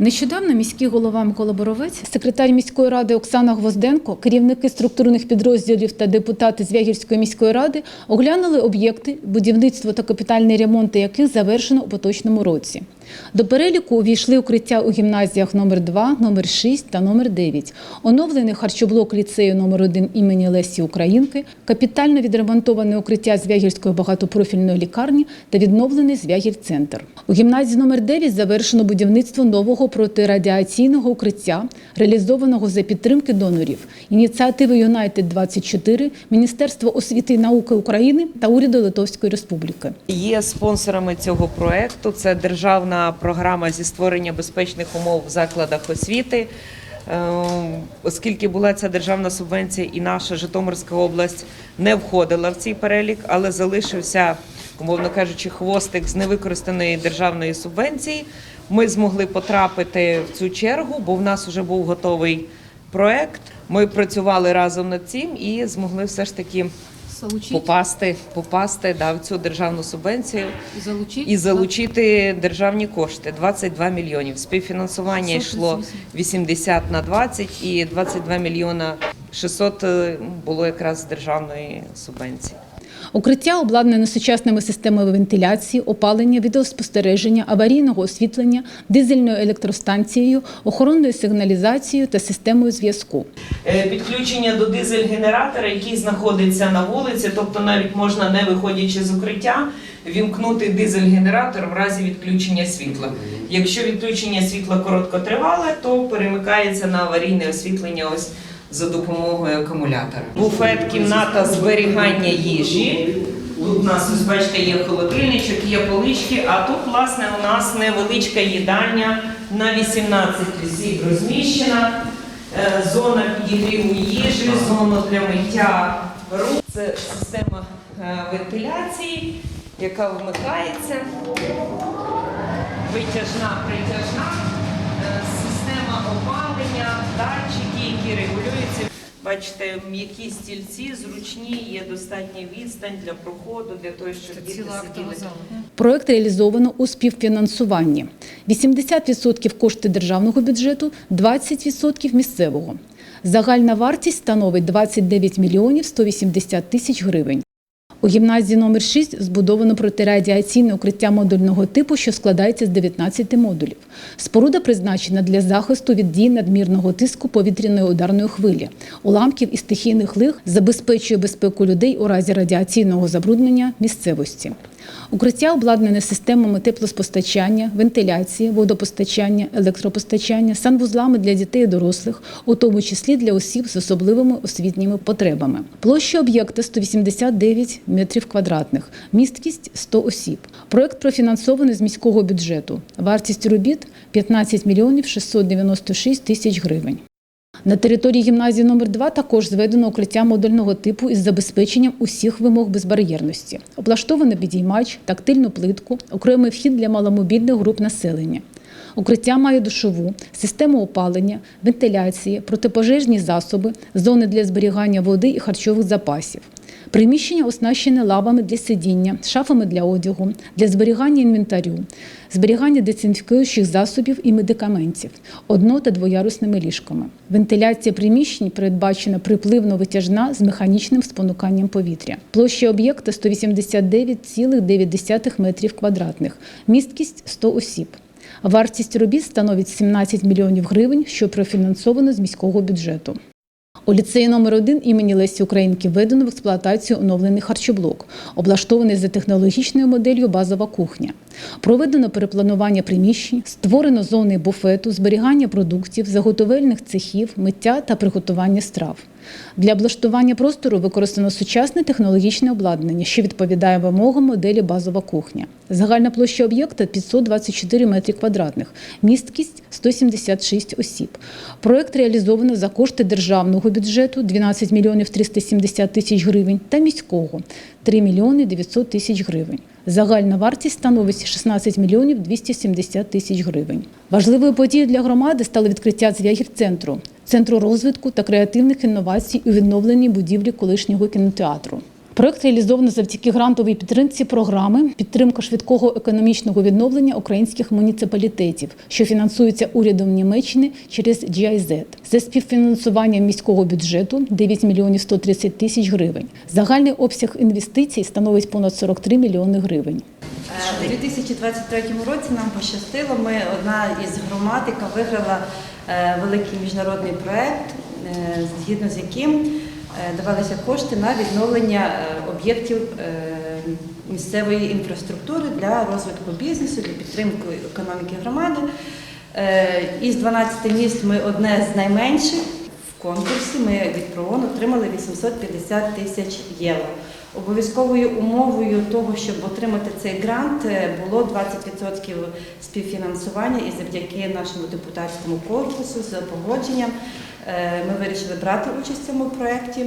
Нещодавно міський голова Микола Боровець, секретар міської ради Оксана Гвозденко, керівники структурних підрозділів та депутати з Вягівської міської ради оглянули об'єкти, будівництво та капітальний ремонт яких завершено у поточному році. До переліку увійшли укриття у гімназіях номер 2 номер 6 та номер 9 оновлений харчоблок ліцею номер 1 імені Лесі Українки, капітально відремонтоване укриття Звягільської багатопрофільної лікарні та відновлений Звягіль-центр. У гімназії номер 9 завершено будівництво нового протирадіаційного укриття, реалізованого за підтримки донорів, ініціативи Юнайтед 24 Міністерства освіти і науки України та уряду Литовської Республіки. Є спонсорами цього проекту. Це державна програма зі створення безпечних умов в закладах освіти. Е, Оскільки була ця державна субвенція, і наша Житомирська область не входила в цей перелік, але залишився, умовно кажучи, хвостик з невикористаної державної субвенції. Ми змогли потрапити в цю чергу, бо в нас вже був готовий проект. Ми працювали разом над цим і змогли все ж таки попасти, попасти да, в цю державну субвенцію залучити і залучити державні кошти 22 мільйонів. Співфінансування йшло 80 на 20 і 22 мільйона 600 е, було якраз з державної субвенції. Укриття обладнане сучасними системами вентиляції, опалення, відеоспостереження, аварійного освітлення, дизельною електростанцією, охоронною сигналізацією та системою зв'язку. Е, Підключення до дизель-генератора, який знаходиться на вулиці, тобто навіть можна, не виходячи з укриття, вімкнути дизель-генератор в разі відключення світла. Якщо відключення світла короткотривале, то перемикається на аварійне освітлення ось за допомогою акумулятора. Буфет, кімната зберігання їжі. Тут у нас, ось бачите, є холодильничок, є полички, а тут, власне, у нас невеличка їдальня на 18 осіб розміщена. Е, Зона підігріву їжі, зона для миття рук. Це система е, вентиляції, яка вмикається. Витяжна, притяжна, Е, система опалення, датчики, які регулюються. Бачите, м'які стільці, зручні, є достатня відстань для проходу, для того, щоб діти ціла сиділи. Проект реалізовано у співфінансуванні. 80% кошти державного бюджету, 20% місцевого. Загальна вартість становить 29 мільйонів 180 тисяч гривень. У гімназії номер 6 збудовано протирадіаційне укриття модульного типу, що складається з 19 модулів. Споруда призначена для захисту від дій надмірного тиску повітряної ударної хвилі, уламків і стихійних лих, забезпечує безпеку людей у разі радіаційного забруднення місцевості. Укриття обладнане системами теплоспостачання, вентиляції, водопостачання, електропостачання, санвузлами для дітей і дорослих, у тому числі для осіб з особливими освітніми потребами. Площа об'єкта 189 метрів квадратних, місткість 100 осіб. Проект профінансований з міського бюджету. Вартість робіт 15 мільйонів 696 тисяч гривень. На території гімназії номер 2 також зведено укриття модульного типу із забезпеченням усіх вимог безбар'єрності. Облаштовано підіймач, тактильну плитку, окремий вхід для маломобільних груп населення. Укриття має душову, систему опалення, вентиляції, протипожежні засоби, зони для зберігання води і харчових запасів. Приміщення оснащене лавами для сидіння, шафами для одягу, для зберігання інвентарю, зберігання дезінфікуючих засобів і медикаментів, одно- та двоярусними ліжками. Вентиляція приміщень передбачена припливно-витяжна з механічним спонуканням повітря. Площа об'єкта 189,9 метрів квадратних, місткість 100 осіб. Вартість робіт становить 17 мільйонів гривень, що профінансовано з міського бюджету. У ліцеї номер 1 імені Лесі Українки введено в експлуатацію оновлений харчоблок, облаштований за технологічною моделлю базова кухня. Проведено перепланування приміщень, створено зони буфету, зберігання продуктів, заготовельних цехів, миття та приготування страв. Для облаштування простору використано сучасне технологічне обладнання, що відповідає вимогам моделі базова кухня. Загальна площа об'єкта 524 метри квадратних, місткість 176 осіб. Проект реалізовано за кошти державного бюджету 12 мільйонів 370 тисяч гривень та міського 3 мільйони 900 тисяч гривень. Загальна вартість становить 16 мільйонів 270 тисяч гривень. Важливою подією для громади стало відкриття звягір-центру, центру розвитку та креативних інновацій у відновленій будівлі колишнього кінотеатру. Проект реалізовано завдяки грантовій підтримці програми підтримка швидкого економічного відновлення українських муніципалітетів, що фінансується урядом Німеччини через GIZ. За співфінансуванням міського бюджету 9 мільйонів 130 тисяч гривень. Загальний обсяг інвестицій становить понад 43 мільйони гривень. У 2023 році нам пощастило. Ми одна із громад, яка виграла е, великий міжнародний проект, е, згідно з яким давалися кошти на відновлення е, об'єктів е, місцевої інфраструктури для розвитку бізнесу, для підтримки економіки громади. Е, Із 12 міст ми одне з найменших в конкурсі. Ми від ПРООН отримали 850 тисяч євро. Обов'язковою умовою того, щоб отримати цей грант, е, було 20% співфінансування і завдяки нашому депутатському корпусу з погодженням е, ми вирішили брати участь в цьому проєкті.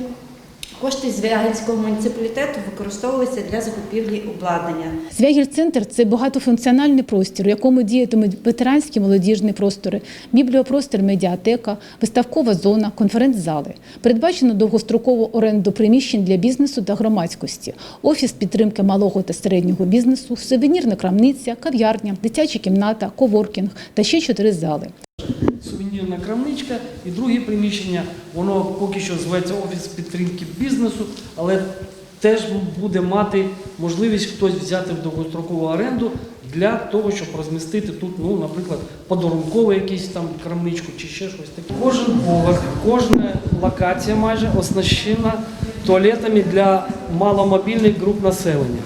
Кошти з Вягельського муніципалітету використовувалися для закупівлі обладнання. Звягіль-центр це багатофункціональний простір, у якому діятимуть ветеранські молодіжні простори, бібліопростір, медіатека, виставкова зона, конференц-зали. Передбачено довгострокову оренду приміщень для бізнесу та громадськості, офіс підтримки малого та середнього бізнесу, сувенірна крамниця, кав'ярня, дитяча кімната, коворкінг та ще чотири зали. Сувенірна крамничка і друге приміщення, воно поки що зветься офіс підтримки бізнесу, але теж буде мати можливість хтось взяти в довгострокову оренду для того, щоб розмістити тут, ну, наприклад, подарункову якусь там крамничку чи ще щось таке. Кожен поверх, кожна локація майже оснащена туалетами для маломобільних груп населення.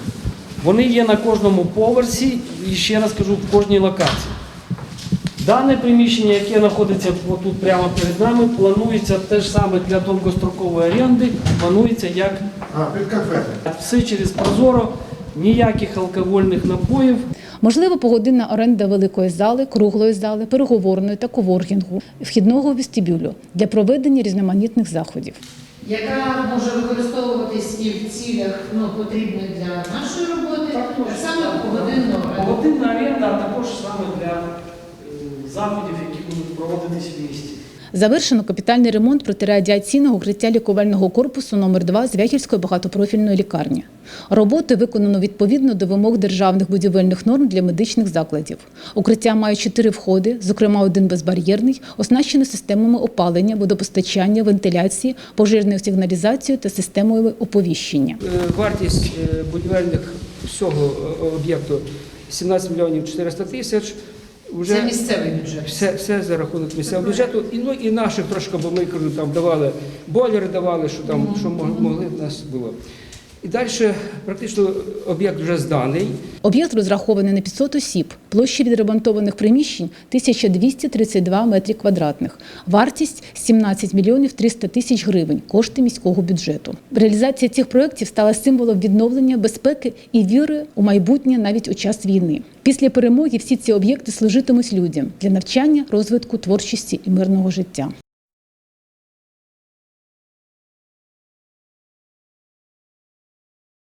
Вони є на кожному поверсі і ще раз кажу, в кожній локації. Дане приміщення, яке знаходиться тут прямо перед нами, планується те ж саме для довгострокової оренди, планується як А, під кафе. все через прозоро, ніяких алкогольних напоїв. Можливо, погодинна оренда великої зали, круглої зали, переговорної та коворкінгу, вхідного вестибюлю для проведення різноманітних заходів. яка може використовуватись і в цілях ну, потрібних для нашої роботи, так само погодинно. Погодинна оренда, а також саме для заходів, які будуть проводитись в місті. Завершено капітальний ремонт протирадіаційного укриття лікувального корпусу номер 2 Звягільської багатопрофільної лікарні. Роботи виконано відповідно до вимог державних будівельних норм для медичних закладів. Укриття має чотири входи, зокрема один безбар'єрний, оснащений системами опалення, водопостачання, вентиляції, пожежною сигналізацією та системою оповіщення. Е, Вартість е, будівельних всього е, об'єкту 17 мільйонів 400 тисяч. Уже Це місцевий бюджет. все, все за рахунок місцевого бюджету. І, ну, і наших трошки, бо ми кажу, там давали бойлери, давали, що там що мог- могли в нас було. І далі практично об'єкт вже зданий. Об'єкт розрахований на 500 осіб. Площа відремонтованих приміщень 1232 метрі квадратних. Вартість 17 мільйонів 300 тисяч гривень. Кошти міського бюджету. Реалізація цих проєктів стала символом відновлення безпеки і віри у майбутнє навіть у час війни. Після перемоги всі ці об'єкти служитимуть людям для навчання, розвитку творчості і мирного життя.